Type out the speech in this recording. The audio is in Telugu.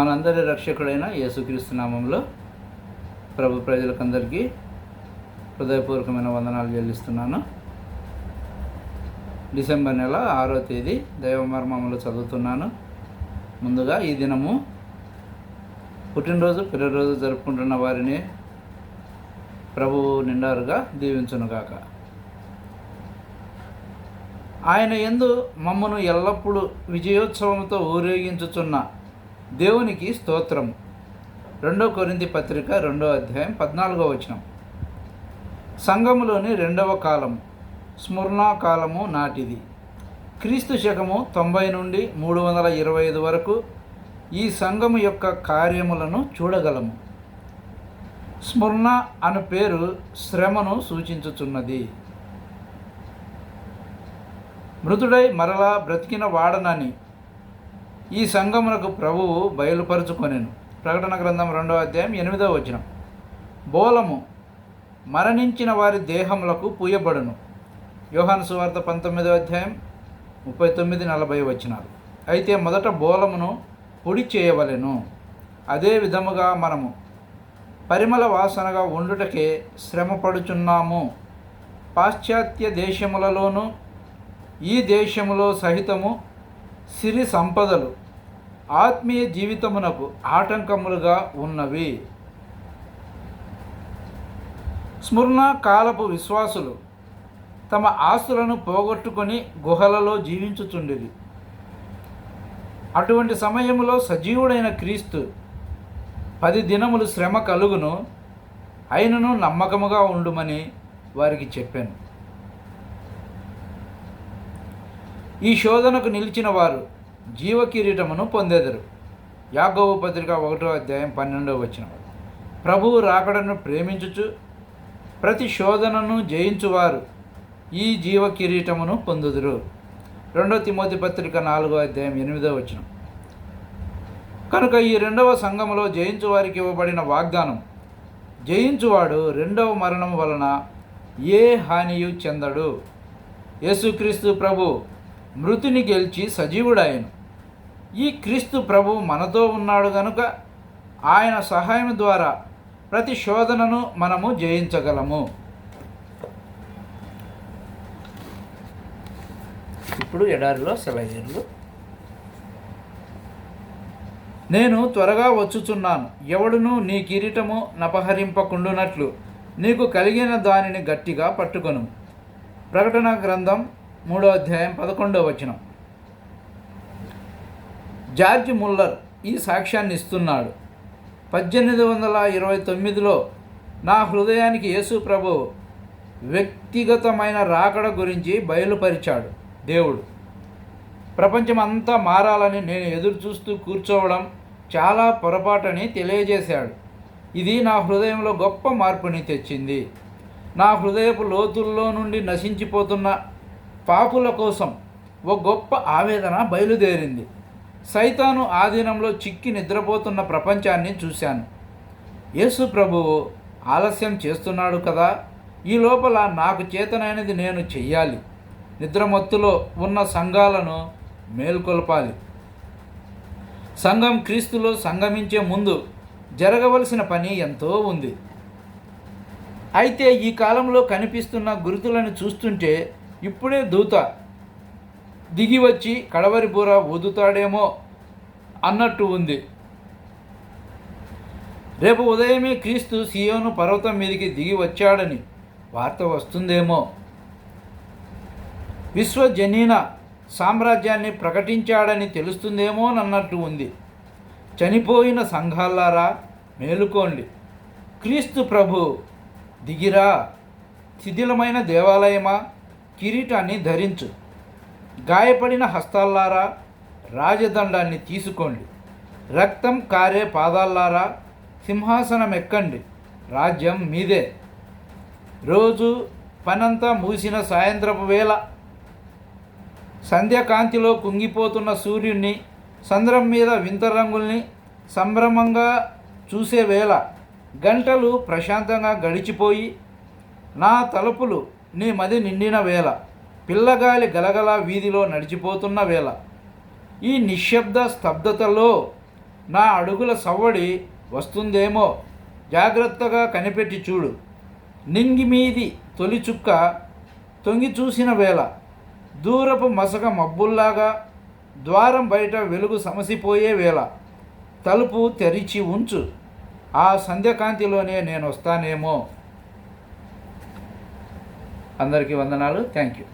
మనందరి రక్షకుడైన యేసుక్రీస్తు నామంలో ప్రభు ప్రజలకందరికీ హృదయపూర్వకమైన వందనాలు చెల్లిస్తున్నాను. డిసెంబర్ నెల ఆరో తేదీ దైవమర్మములు చదువుతున్నాను. ముందుగా ఈ దినము పుట్టినరోజు పిల్లరోజు జరుపుకుంటున్న వారిని ప్రభువు నిండారుగా దీవించునుగాక. ఆయన ఎందు మమ్మను ఎల్లప్పుడూ విజయోత్సవంతో ఊరేగించుచున్న దేవునికి స్తోత్రం. రెండో కొరింది పత్రిక రెండో అధ్యాయం పద్నాలుగో వచనం. సంఘములోని రెండవ కాలం స్మృణా కాలము నాటిది. క్రీస్తు శకము తొంభై నుండి మూడు వందల ఇరవై ఐదు వరకు ఈ సంఘము యొక్క కార్యములను చూడగలము. స్మృణ అను పేరు శ్రమను సూచించుచున్నది. మృతుడై మరలా బ్రతికిన వాడనని ఈ సంఘమునకు ప్రభువు బయలుపరుచుకొనెను. ప్రకటన గ్రంథం రెండవ అధ్యాయం ఎనిమిదవ వచనం. బోలము మరణించిన వారి దేహములకు పూయబడును. యోహాను సువార్త పంతొమ్మిదవ అధ్యాయం ముప్పై తొమ్మిది నలభై వచనాలు. అయితే మొదట బోలమును పొడి చేయవలెను. అదే విధముగా మనము పరిమళ వాసనగా ఉండుటకే శ్రమపడుచున్నాము. పాశ్చాత్య దేశములలోనూ ఈ దేశములో సహితము సిరి సంపదలు ఆత్మీయ జీవితమునకు ఆటంకములుగా ఉన్నవి. స్మృణ కాలపు విశ్వాసులు తమ ఆస్తులను పోగొట్టుకొని గుహలలో జీవించుచుండేది అటువంటి సమయంలో సజీవుడైన క్రీస్తు పది దినములు శ్రమ కలుగును అయినను నమ్మకముగా ఉండుమని వారికి చెప్పాను. ఈ శోధనకు నిలిచిన వారు జీవ కిరీటమును పొందెదరు. యాగోవు పత్రిక ఒకటో అధ్యాయం పన్నెండవ వచ్చిన ప్రభువు రాకడను ప్రేమించుచు ప్రతి శోధనను జయించువారు ఈ జీవ కిరీటమును పొందుదురు. రెండో తిమోతి పత్రిక నాలుగో అధ్యాయం ఎనిమిదో వచ్చిన కనుక ఈ రెండవ సంఘములో జయించువారికి ఇవ్వబడిన వాగ్దానం జయించువాడు రెండవ మరణం వలన ఏ హానియు చెందడు. యేసుక్రీస్తు ప్రభు మృతిని గెలిచి సజీవుడాయను ఈ క్రీస్తు ప్రభు మనతో ఉన్నాడు గనుక ఆయన సహాయం ద్వారా ప్రతి శోధనను మనము జయించగలము. ఇప్పుడు ఎడారిలో సెలయేర్లు. నేను త్వరగా వచ్చుచున్నాను. ఎవడును నీ కిరీటము నపహరింపకుండునట్లు నీకు కలిగిన దానిని గట్టిగా పట్టుకొను. ప్రకటన గ్రంథం మూడో అధ్యాయం పదకొండవ వచనం. జార్జ్ ముల్లర్ ఈ సాక్ష్యాన్ని ఇస్తున్నాడు. పద్దెనిమిది వందల ఇరవై తొమ్మిదిలో నా హృదయానికి యేసు ప్రభు వ్యక్తిగతమైన రాకడ గురించి బయలుపరిచాడు దేవుడు. ప్రపంచం అంతా మారాలని నేను ఎదురు చూస్తూ కూర్చోవడం చాలా పొరపాటని తెలియజేశాడు. ఇది నా హృదయంలో గొప్ప మార్పుని తెచ్చింది. నా హృదయపు లోతుల్లో నుండి నశించిపోతున్న పాపుల కోసం ఓ గొప్ప ఆవేదన బయలుదేరింది. సైతాను ఆధీనంలో చిక్కి నిద్రపోతున్న ప్రపంచాన్ని చూశాను. యేసు ప్రభువు ఆలస్యం చేస్తున్నాడు కదా? ఈ లోపల నాకు చేతనైనది నేను చెయ్యాలి. నిద్రమత్తులో ఉన్న సంఘాలను మేల్కొల్పాలి. సంఘం క్రీస్తులో సంగమించే ముందు జరగవలసిన పని ఎంతో ఉంది. అయితే ఈ కాలంలో కనిపిస్తున్న గురుతులను చూస్తుంటే ఇప్పుడే దూత దిగి వచ్చి కడవరి బూర ఊదుతాడేమో అన్నట్టు ఉంది. రేపు ఉదయమే క్రీస్తు సియోను పర్వతం మీదకి దిగి వచ్చాడని వార్త వస్తుందేమో. విశ్వజనీన సామ్రాజ్యాన్ని ప్రకటించాడని తెలుస్తుందేమోనన్నట్టు ఉంది. చనిపోయిన సంఘాలారా మేలుకోండి. క్రీస్తు ప్రభు దిగిరా శిథిలమైన దేవాలయమా కిరీటాన్ని ధరించు. గాయపడిన హస్తాల్లారా రాజదండాన్ని తీసుకోండి. రక్తం కారే పాదాల్లారా సింహాసనం ఎక్కండి. రాజ్యం మీదే. రోజు పనంతా మూసిన సాయంత్రపు వేళ సంధ్యకాంతిలో కుంగిపోతున్న సూర్యుణ్ణి సంద్రం మీద వింత రంగుల్ని సంభ్రమంగా చూసే వేళ గంటలు ప్రశాంతంగా గడిచిపోయి నా తలుపులు నీ మది నిండిన వేళ. పిల్లగాలి గలగల వీధిలో నడిచిపోతున్న వేళ ఈ నిశ్శబ్ద స్తబ్దతలో నా అడుగుల సవ్వడి వస్తుందేమో జాగ్రత్తగా కనిపెట్టి చూడు. నింగిమీది తొలిచుక్క తొంగి చూసిన వేళ దూరపు మసక మబ్బుల్లాగా ద్వారం బయట వెలుగు సమసిపోయే వేళ తలుపు తెరిచి ఉంచు. ఆ సంధ్యకాంతిలోనే నేను వస్తానేమో. అందరికీ వందనాలు. Thank you.